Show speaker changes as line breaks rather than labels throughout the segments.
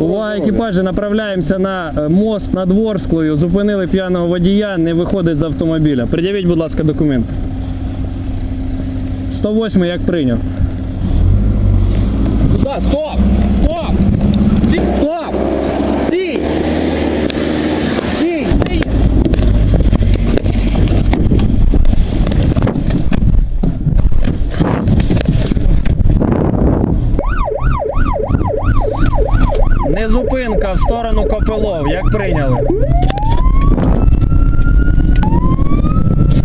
Увага, екіпажі, направляємося на е, мост над Ворсклою. Зупинили п'яного водія, не виходить з автомобіля. Пред'явіть, будь ласка, документ. 108 як прийняв.
Стоп! Стоп!
Не зупинка в сторону Копилов, як прийняли.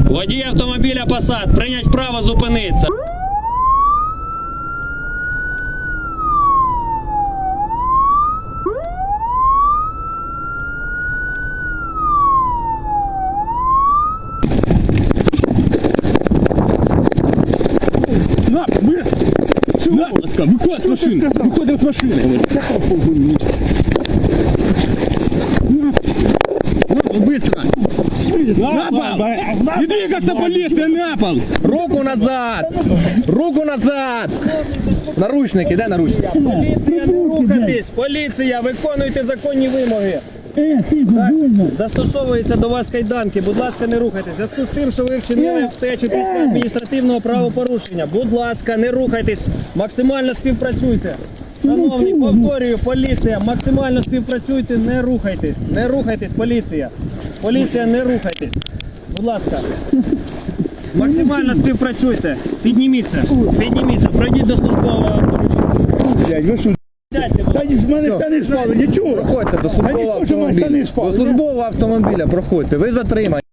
Водій автомобіля Passat, прийнять право зупинитися.
На, быстро! На, виходь з машини! Виходимо з машини! Быстро! На пол! Не двигаться, полиция, на пол!
Руку назад! Руку назад! Наручники, де наручники?
Поліція, не рухайтесь! Поліція, виконуйте законні вимоги. Так, застосовується до вас кайданки. Будь ласка, не рухайтесь. В Зв'язку з тим, що ви вчинили втечу після адміністративного правопорушення. Будь ласка, не рухайтесь. Максимально співпрацюйте. Шановні, повторюю, поліція, максимально співпрацюйте, не рухайтесь. Не рухайтесь, поліція. Поліція, не рухайтесь. Будь ласка. Максимально співпрацюйте. Підніміться. Підніміться. Пройдіть до службового автомобіля.
Блядь, ви що?
Сядьте, будь
Та
ласка.
ні, в мене штани спали, нічого.
Проходьте до службового
ніхто,
автомобіля. До службового автомобіля проходьте. Ви затримані.